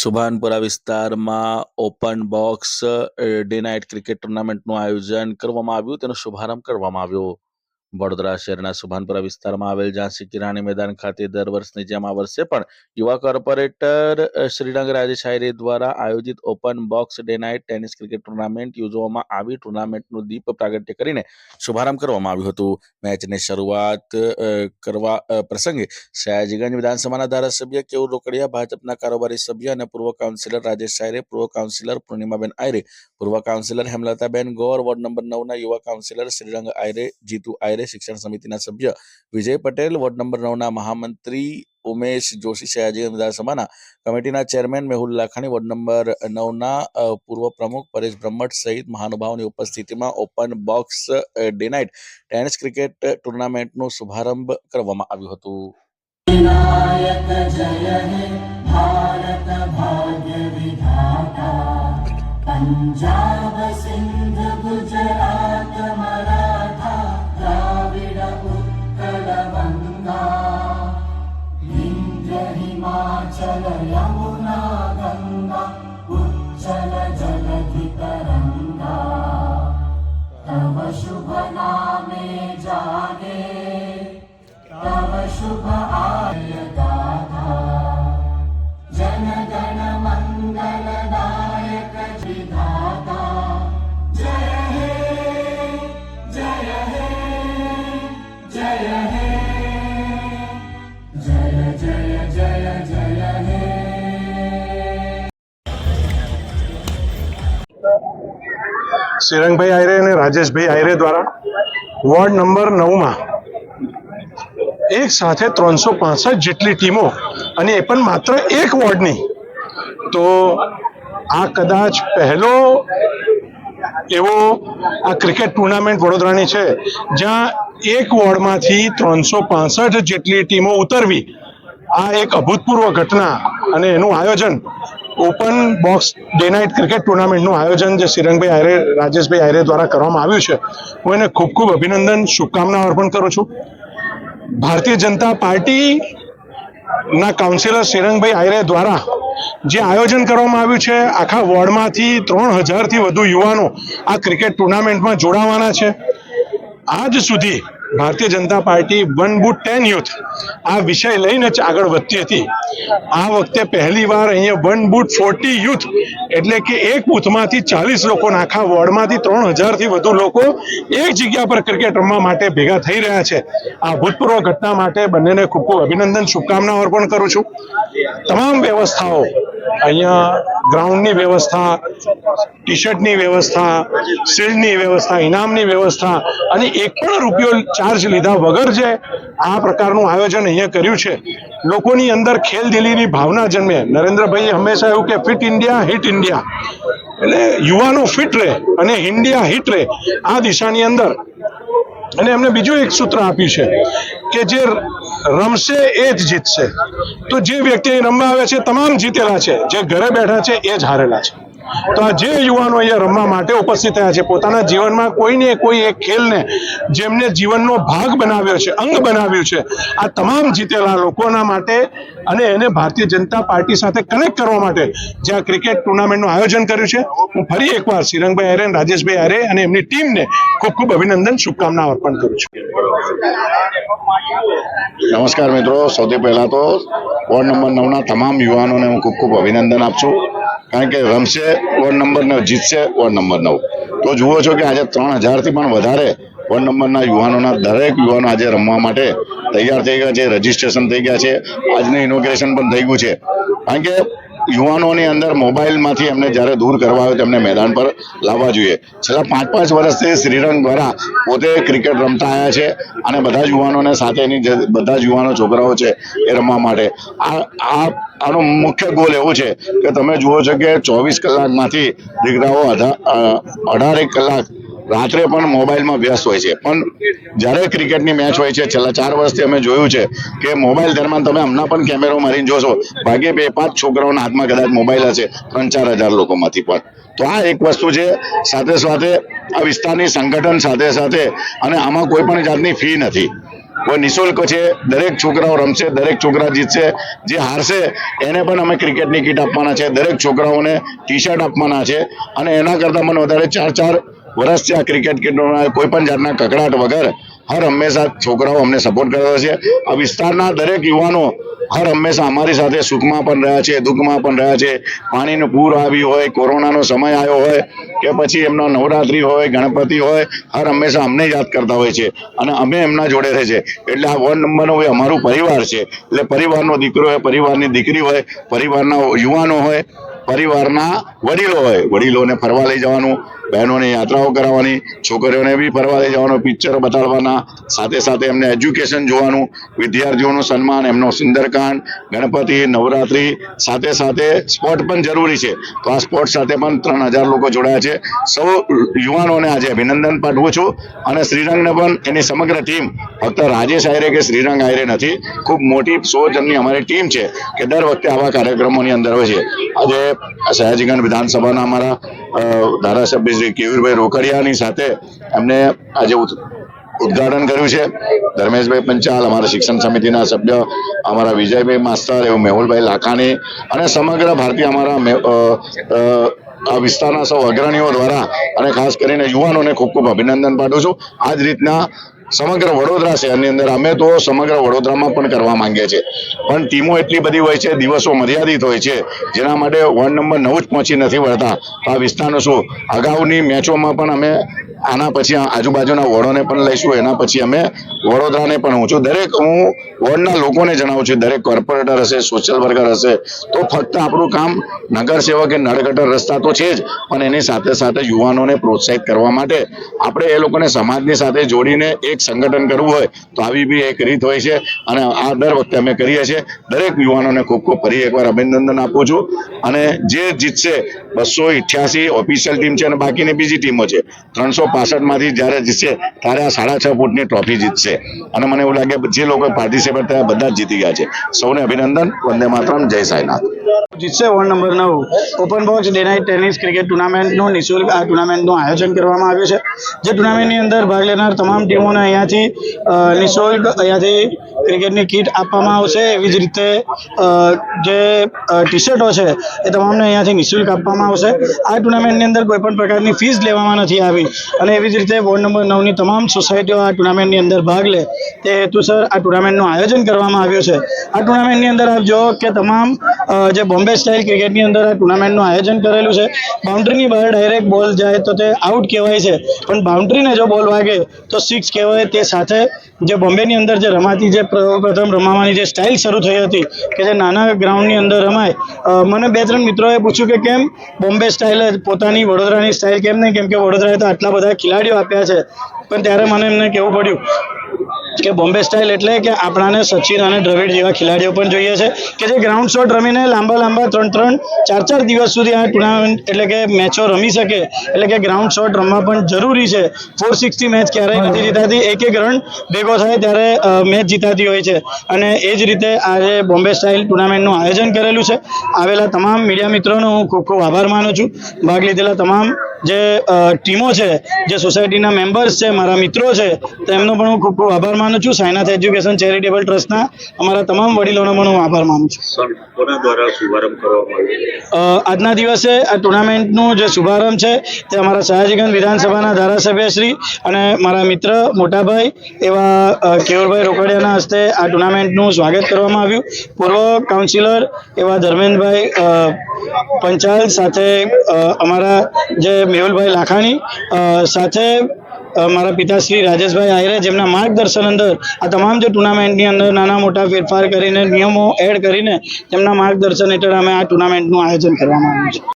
સુભાનપુરા વિસ્તારમાં open box day night cricket ટુર્નામેન્ટનું આયોજન કરવામાં આવ્યું. તેનો શુભારંભ કરવામાં આવ્યો. વડોદરા શહેરના સુભાનપુરા વિસ્તારમાં આવેલ ઝાંસી કિરાણી મેદાન ખાતે દર વર્ષની જેમ આ વર્ષે પણ યુવા કોર્પોરેટર શ્રીરંગ રાજેશ દ્વારા આયોજિત open box day night tennis cricket tournament યોજવામાં આવી. ટુર્નામેન્ટનું દીપ પ્રાગટ્ય કરીને શુભારંભ કરવામાં આવ્યું હતું. મેચની શરૂઆત કરવા પ્રસંગે સયાજીગંજ વિધાનસભાના ધારાસભ્ય કેવું રોકડિયા, ભાજપના કારોબારી સભ્ય અને પૂર્વ કાઉન્સિલર રાજેશ પૂર્વ કાઉન્સિલર પૂર્ણિમાબેન આયરે, પૂર્વ councillor Hemlataben Gor, ward number નવના યુવા કાઉન્સિલર શ્રીરંગ આયરે, જીતુ આયરે ત્યારે શિક્ષણ સમિતિના સભ્ય વિજય પટેલ, વોર્ડ નંબર નવના મહામંત્રી ઉમેશ જોશી સયાજી વિધાનસભાના કમિટીના chairman Mehul Lakhani, ward number નવના પૂર્વ પ્રમુખ પરેશ બ્રહ્મટ સહિત મહાનુભાવોની ઉપસ્થિતિમાં open box day night tennis cricket ટુર્નામેન્ટનો શુભારંભ કરવામાં આવ્યો હતો. પંજાબ સિંધ ગુજરાત Jalan. શ્રીરંગભાઈ આયરે અને રાજેશભાઈ આયરે દ્વારા વોર્ડ નંબર નવમાં એક સાથે ત્રણસો પાસઠ જેટલી ટીમો, અને એ પણ માત્ર એક વોર્ડની. તો આ કદાચ પહેલો એવો આ ક્રિકેટ ટુર્નામેન્ટ વડોદરાની છે, જ્યાં એક વોર્ડમાંથી ત્રણસો પાસઠ જેટલી ટીમો ઉતરવી, આ એક અભૂતપૂર્વ ઘટના અને એનું આયોજન open box day night cricket ટુર્નામેન્ટનું આયોજન જે સિરંગભાઈ આયરે, રાજેશભાઈ આયરે દ્વારા કરવામાં આવ્યું છે, હું એને ખૂબ ખૂબ અભિનંદન, શુભકામના અર્પણ કરું છું. ભારતીય જનતા પાર્ટી ના કાઉન્સિલર શ્રીરંગભાઈ આયરે દ્વારા જે આયોજન કરવામાં આવ્યું છે, આખા વોર્ડમાંથી ત્રણ હજારથી વધુ યુવાનો આ ક્રિકેટ ટુર્નામેન્ટમાં જોડાવાના છે. આજ સુધી Bharatiya Janata party one booth ten youth આ વિષય લઈને જ આગળ વધતી હતી. આ વખતે પહેલી વાર અહીંયા વન બુટ ફોર્ટી યુથ એટલે કે એક બૂથમાંથી ચાલીસ લોકો આખા વોર્ડમાંથી ત્રણ હજારથી વધુ લોકો એક જગ્યા પર ક્રિકેટ રમવા માટે ભેગા થઈ રહ્યા છે. આ ભૂતપૂર્વ ઘટના માટે બંનેને ખૂબ ખૂબ અભિનંદન શુભકામનાઓ અર્પણ કરું છું. તમામ વ્યવસ્થાઓ અહીંયા ગ્રાઉન્ડની વ્યવસ્થા ટી શર્ટની વ્યવસ્થા શિલ્ડની વ્યવસ્થા, ઇનામની વ્યવસ્થા અને એક પણ રૂપિયો ચાર્જ લીધા વગર જે આ પ્રકારનું આયોજન અહીંયા કર્યું છે. લોકોની અંદર ખેલદિલીની ભાવના જન્મે. નરેન્દ્રભાઈએ હંમેશા એવું કે ફિટ ઇન્ડિયા હિટ ઇન્ડિયા એટલે યુવાનો ફિટ રહે અને ઇન્ડિયા હિટ રહે આ દિશાની અંદર. અને એમને બીજું એક સૂત્ર આપ્યું છે કે જે રમશે એ જ જીતશે. તો જે વ્યક્તિ રમવા આવે છે, તમામ જીતેલા છે. જે ઘરે બેઠા છે, એ જ હારેલા છે. તો આ જે યુવાનો અહીંયા રમવા માટે ઉપસ્થિત થયા છે, પોતાના જીવનમાં કોઈને કોઈ એક ખેલને જેમને જીવનનો ભાગ બનાવ્યો છે, અંગ બનાવ્યું છે, આ તમામ જીતેલા લોકોના માટે અને એને ભારતીય જનતા પાર્ટી સાથે કનેક્ટ કરવા માટે જે આ ક્રિકેટ ટુર્નામેન્ટનું આયોજન કર્યું છે, હું ફરી એકવાર શ્રીરંગભાઈ આરે રાજેશભાઈ આરે અને એમની ટીમને ખૂબ ખૂબ અભિનંદન શુભકામના અર્પણ કરું છું. નમસ્કાર મિત્રો, સૌથી પહેલાં તો વોર્ડ નંબર નવના તમામ યુવાનોને હું ખૂબ ખૂબ અભિનંદન આપું છું. કારણ કે રમશે વોર્ડ નંબર નવ જીતશે વોર્ડ નંબર નવ તો જુઓ છો કે આજે ત્રણ હજારથી પણ વધારે વોર્ડ નંબરના યુવાનોના દરેક યુવાનો આજે રમવા માટે તૈયાર થઈ ગયા છે રજીસ્ટ્રેશન થઈ ગયા છે. આજનું ઇનોગ્રેશન પણ થઈ ગયું છે. કારણ કે યુવાનોની અંદર મોબાઈલમાંથી એમને જ્યારે દૂર કરવા આવે તેમને મેદાન પર લાવવા જોઈએ. છેલ્લા પાંચ પાંચ વર્ષથી શ્રીરંગ દ્વારા પોતે ક્રિકેટ રમતા આવ્યા છે અને બધા જ યુવાનોને સાથે એની બધા જ યુવાનો છોકરાઓ છે એ રમવા માટે. આ આ, આનો મુખ્ય ગોલ એવો છે કે તમે જુઓ છો કે ચોવીસ કલાકમાંથી દીકરાઓ અઢા, અઢારેક કલાક રાત્રે પણ મોબાઈલમાં વ્યસ્ત હોય છે. પણ જ્યારે ક્રિકેટની મેચ હોય છે, છેલ્લા ચાર વર્ષથી અમે જોયું છે કે મોબાઈલ દરમિયાન તમે હમણાં પણ કેમેરો મારીને જોશો ભાગે બે પાંચ છોકરાઓના હાથમાં કદાચ મોબાઈલ હશે, ત્રણ ચાર હજાર લોકોમાંથી પણ. તો આ એક વસ્તુ છે, સાથે સાથે આ વિસ્તારની સંગઠન સાથે સાથે અને આમાં કોઈ પણ જાતની ફી નથી. કોઈ નિઃશુલ્ક છે, દરેક છોકરાઓ રમશે, દરેક છોકરા જીતશે, જે હારશે, એને પણ અમે ક્રિકેટની કીટ આપવાના છે. દરેક છોકરાઓને ટી શર્ટ આપવાના છે અને એના કરતાં મને વધારે ચાર ચાર વર્ષથી આ ક્રિકેટ કીટોના કોઈ પણ જાતના કકડાટ વગર હર હંમેશા છોકરાઓ અમને સપોર્ટ કરતા છે. આ વિસ્તારના દરેક યુવાનો હર હંમેશા અમારી સાથે સુખમાં પણ રહ્યા છે, દુઃખમાં પણ રહ્યા છે. પાણીનું પૂર આવ્યું હોય, કોરોનાનો સમય આવ્યો હોય, કે પછી એમનો નવરાત્રી હોય, ગણપતિ હોય, હર હંમેશા અમને યાદ કરતા હોય છે. અને અમે એમના જોડે રહે છે. એટલે આ વોર્ડ નંબરનો અમારું પરિવાર છે. એટલે પરિવારનો દીકરો હોય, પરિવારની દીકરી હોય, પરિવારના યુવાનો હોય, પરિવારના વડીલો હોય. વડીલોને ફરવા લઈ જવાનું બહેનોને યાત્રાઓ કરાવવાની, છોકરીઓને બી ફરવા જવાનું પિક્ચર બતાડવાના, સાથે સાથે એમને એજ્યુકેશન જોવાનું, વિદ્યાર્થીઓનું સન્માન, એમનો સુંદરકાંડ, ગણપતિ, નવરાત્રી, સાથે સાથે સ્પોર્ટ પણ જરૂરી છે. તો આ સ્પોર્ટ સાથે પણ ત્રણ હજાર લોકો જોડાયા છે. સૌ યુવાનોને આજે અભિનંદન પાઠવું છું અને શ્રીરંગને પણ એની સમગ્ર ટીમ ફક્ત રાજેશ આયરે કે શ્રીરંગ આયરે નથી, ખૂબ મોટી સો જણની અમારી ટીમ છે કે દર વખતે આવા કાર્યક્રમોની અંદર હોય છે. આજે સયાજીગંજ વિધાનસભાના અમારા ધારાસભ્ય શ્રી કેયુરભાઈ રોકડિયાની સાથે એમને આજે ઉદઘાટન કર્યું છે. ધર્મેશભાઈ પંચાલ, અમારા શિક્ષણ સમિતિના સભ્ય, અમારા વિજયભાઈ માસ્તર એવું મેહુલભાઈ લાખાણી અને સમગ્ર ભારતીય અમારા આ વિસ્તારના સૌ અગ્રણીઓ દ્વારા અને ખાસ કરીને યુવાનોને ખૂબ ખૂબ અભિનંદન પાઠવું છું. આ જ રીતના સમગ્ર વડોદરા શહેરની અંદર અમે તો સમગ્ર વડોદરામાં પણ કરવા માંગીએ છીએ. પણ ટીમો એટલી બધી હોય છે, દિવસો મર્યાદિત હોય છે, જેના માટે વોર્ડ નંબર નવ જ પહોંચી નથી વળતા. આ વિસ્તારનું શું? અગાઉની મેચોમાં પણ અમે આના પછી આજુબાજુના વોર્ડોને પણ લઈશું, એના પછી અમે વડોદરાને પણ હું છું. દરેક હું વોર્ડના લોકોને જણાવું છું, દરેક કોર્પોરેટર હશે, સોશિયલ વર્કર હશે, તો ફક્ત આપણું કામ નગર સેવક નળગટર રસ્તા તો છે જ, પણ એની સાથે સાથે યુવાનોને પ્રોત્સાહિત કરવા માટે આપણે એ લોકોને સમાજની સાથે જોડીને એક સંગઠન કરવું હોય, તો આવી બી એક રીત હોય છે. અને આ દર વખતે અમે કરીએ છીએ. દરેક યુવાનોને ખૂબ ખૂબ ફરી એકવાર અભિનંદન આપું છું. અને જે જીતશે, બસો ઇઠ્યાસી ઓફિશિયલ ટીમ છે અને બાકીની બીજી ટીમો છે. ત્રણસો માંથી જ્યારે જીતશે, ત્યારે આ સાડા છ ફૂટની ટ્રોફી જીતશે. અને મને એવું લાગે જે લોકો પાર્ટિસિપેટ થયા, બધા જીતી ગયા છે. સૌને અભિનંદન, વંદે માતરમ, જય સાંઈનાથ. જીતશે વોર્ડ નંબર નવ. Open box day night tennis cricket ટુર્નામેન્ટનું નિઃશુલ્ક આ ટુર્નામેન્ટનું આયોજન કરવામાં આવ્યું છે. જે ટુર્નામેન્ટની અંદર ભાગ લેનાર તમામ ટીમોને અહીંયાથી નિઃશુલ્ક અહીંયાથી ક્રિકેટની કીટ આપવામાં આવશે. એવી જ રીતે જે ટી શર્ટો છે, એ તમામને અહીંયાથી નિઃશુલ્ક આપવામાં આવશે. આ ટુર્નામેન્ટની અંદર કોઈ પણ પ્રકારની ફીસ લેવામાં નથી આવી. અને એવી જ રીતે વોર્ડ નંબર નવની તમામ સોસાયટીઓ આ ટુર્નામેન્ટની અંદર ભાગ લે તે હેતુસર આ ટુર્નામેન્ટનું આયોજન કરવામાં આવ્યું છે. આ ટુર્નામેન્ટની અંદર આપ જો કે તમામ જે બોમ્બે સ્ટાઇલ ક્રિકેટની અંદર આ ટુર્નામેન્ટનું આયોજન કરેલું છે. બાઉન્ડ્રીની બહાર ડાયરેક્ટ બોલ જાય તો તે આઉટ કહેવાય છે. પણ બાઉન્ડ્રીને જો બોલ વાગે તો સિક્સ કહેવાય તે સાથે જે બોમ્બેની અંદર જે રમાતી જે પ્રથમ રમાવાની જે સ્ટાઇલ શરૂ થઈ હતી કે જે નાના ગ્રાઉન્ડની અંદર રમાય મને બે ત્રણ મિત્રોએ પૂછ્યું કે કેમ બોમ્બે સ્ટાઇલ પોતાની વડોદરાની સ્ટાઇલ કેમ નહીં? કેમ કે વડોદરાએ તો આટલા બધા ખેલાડીઓ આપ્યા છે. પણ ત્યારે મને એમને કહેવું પડ્યું કે બોમ્બે સ્ટાઇલ એટલે કે આપણાને સચિન અને દ્રવિડ જેવા ખેલાડીઓ પણ જોઈએ છે કે જે ગ્રાઉન્ડ શોટ રમીને લાંબા લાંબા ત્રણ ત્રણ, ચાર ચાર દિવસ સુધી આ ટુર્નામેન્ટ એટલે કે મેચો રમી શકે, એટલે કે ગ્રાઉન્ડ શોટ રમવા પણ જરૂરી છે. ફોર સિક્સટી મેચ ક્યારેય નથી જીતાતી, એક એક રન ભેગો થાય ત્યારે મેચ જીતાતી હોય છે. અને એ જ રીતે આજે બોમ્બે સ્ટાઇલ ટુર્નામેન્ટનું આયોજન કરેલું છે. આવેલા તમામ મીડિયા મિત્રોનો હું ખૂબ ખૂબ આભાર માનું છું. ભાગ લીધેલા તમામ જે ટીમો છે, જે સોસાયટીના મેમ્બર્સ છે, મારા મિત્રો છે, તેમનો પણ હું ખૂબ ખૂબ આભાર માનું છું સાયનાથ એજ્યુકેશન ચેરિટેબલ ટ્રસ્ટના અમારા તમામ વડીલોનો પણ હું આભાર માનું છું. આજના દિવસે આ ટુર્નામેન્ટનું જે શુભારંભ છે તે અમારા સયાજીગંજ વિધાનસભાના ધારાસભ્ય શ્રી અને મારા મિત્ર મોટાભાઈ એવા કેવળભાઈ રોકડિયાના હસ્તે આ ટુર્નામેન્ટનું સ્વાગત કરવામાં આવ્યું. પૂર્વ કાઉન્સિલર એવા ધર્મેન્દ્રભાઈ પંચાલ સાથે અમારા જે મેહુલભાઈ લાખાણી સાથે મારા પિતાશ્રી રાજેશભાઈ આયરે, જેમના માર્ગદર્શન અંદર આ તમામ જે ટુર્નામેન્ટની અંદર નાના મોટા ફેરફાર કરીને, નિયમો એડ કરીને, તેમના માર્ગદર્શન હેઠળ અમે આ ટુર્નામેન્ટનું આયોજન કરવામાં આવ્યું છે.